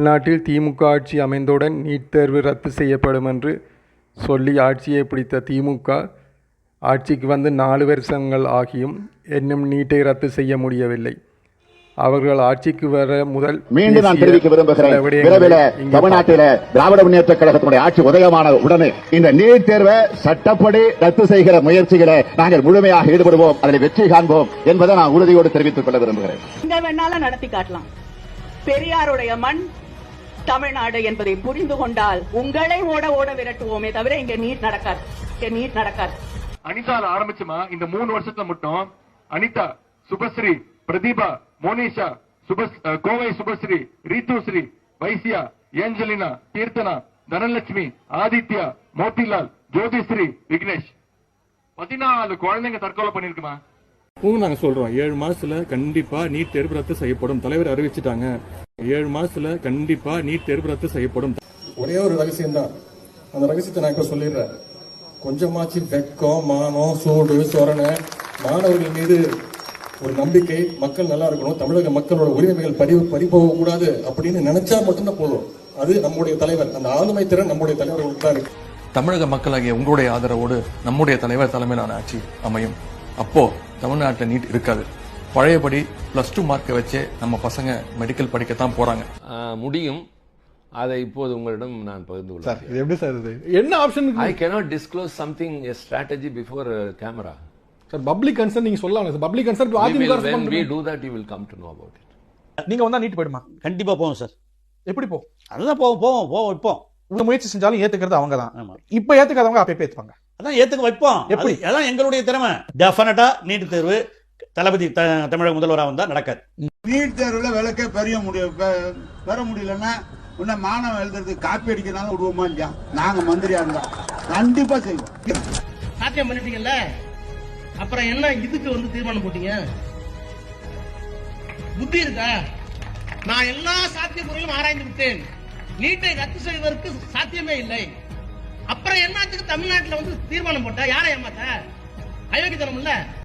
தமிழ்நாட்டில் திமுக ஆட்சி அமைந்தவுடன் நீட் தேர்வு ரத்து செய்யப்படும் என்று சொல்லி ஆட்சியை பிடித்த திமுக ஆட்சிக்கு வந்து நாலு வருஷங்கள் ஆகியும் இன்னும் நீட்டை ரத்து செய்ய முடியவில்லை. அவர்கள் ஆட்சிக்கு வர முதல் மீண்டும் நான் தெரிவிக்க விரும்புகிறேன். விரைவில் தமிழ்நாட்டில திராவிட முன்னேற்ற கழகத்தினுடைய ஆட்சி உதயமான உடனே இந்த நீட் தேர்வை சட்டப்படி ரத்து செய்கிற முயற்சிகளை நாங்கள் முழுமையாக ஈடுபடுவோம். அதில் வெற்றி காண்போம் என்பதை நான் உறுதியோடு தெரிவித்துக் கொள்ள விரும்புகிறேன். நடத்தி காட்டலாம். பெரியாருடைய மண் தமிழ்நாடு என்பதை புரிந்து கொண்டால் உங்களை ஓட ஓட விரட்டுவோமே தவிர இங்க நீட் நடக்காது. இங்க நீட் நடக்காது. அனிதால ஆரம்பிச்சுமா? இந்த மூணு வருஷத்துல மட்டும் அனிதா சுபஸ்ரீ பிரதீபா மோனிஷா சுபஸ் கோவை சுபஸ்ரீ ரீத்துஸ்ரீ வைசியா ஏஞ்சலினா கீர்த்தனா தனலட்சுமி ஆதித்யா மோதிலால் ஜோதிஸ்ரீ விக்னேஷ். பதினாலு குழந்தைங்க தற்கொலை பண்ணிருக்குமா? நாங்க சொல்றோம். ஏழு மாசத்துல கண்டிப்பா நீட் தேர்வு ரத்து செய்யப்படும். தலைவர் அறிவிச்சிட்டாங்க. ஏழு மாசத்துல கண்டிப்பா நீட் தேர்வு ரத்து செய்யப்படும். ஒரே ஒரு ரகசியம் தான் அந்த ரகசியத்தை நான் இப்ப சொல்லிடுறேன். கொஞ்சமாச்சு வெக்கம் மானம் சூடு சொரணை மாணவர்கள் மீது ஒரு நம்பிக்கை மக்கள் நல்லா இருக்கணும் தமிழக மக்களோட உரிமைகள் பறி பறி போக கூடாது அப்படின்னு நினைச்சா மட்டும்தான் போதும். அது நம்முடைய தலைவர் அந்த ஆளுமை திறன் நம்முடைய தலைவர்களுக்கு தான் இருக்கு. தமிழக மக்களாகிய உங்களுடைய ஆதரவோடு நம்முடைய தலைவர் தலைமையிலான ஆட்சி அமையும். அப்போ தமிழ்நாட்டில் நீட் இருக்காது. பழையபடி பிளஸ் டூ மார்க்கை வச்சே நம்ம பசங்க மெடிக்கல் படிக்கத்தான் போறாங்க. ஆஹ், முடியும். அதை இப்போது உங்களிடம் நான் பகிர்ந்து கொள்கிறேன். இது எப்படி சார் இது? என்ன option I cannot disclose something a strategy before a camera. Sir public concern நீங்க சொல்லலாம் sir. Public concern AIADMK when we do that you will come to know about it. நீங்க வந்தா நீட் போயிடுமா? கண்டிப்பா போவோம் சார். எப்படி போ? அதுதான் போவோம் போவோம் போவோம் வைப்போம். உங்க முயற்சி செஞ்சாலும் ஏத்துக்கிறது அவங்க தான் இப்ப ஏத்துக்காதவங்க அப்ப ஏத்துப்பாங்க? அதான் ஏத்துக்க வைப்போம். எப்படி? அது- அதான் எங்களுடைய திறமை. டெஃபினட்டா நீட் தேர்வு. தளபதி த- தமிழக முதல்வரா வந்தா நடக்காது. நீட் தேர்வுல விளக்க பெரிய முடியும் பெ- பெற முடியலன்னா உன்ன மாணவன் எழுதுறதுக்கு காப்பி அடிக்கிறனால விடுவோமா இல்லையா? நாங்க மந்திரியா இருந்தா. கண்டிப்பா செய்வோம். சாத்தியம் பண்ணிட்டீங்கல்ல? அப்புறம் என்ன இதுக்கு வந்து தீர்மானம் போட்டீங்க? புத்தி இருக்கா? நான் எல்லா சாத்திய முறையிலும் ஆராய்ந்து விட்டேன். நீட்டை ரத்து செய்வதற்கு சாத்தியமே இல்லை. அப்புறம் என்னத்துக்கு தமிழ்நாட்டுல வந்து தீர்மானம் போட்டா? யாரை ஏமாத்த? அயோக்கியத்தனம் இல்ல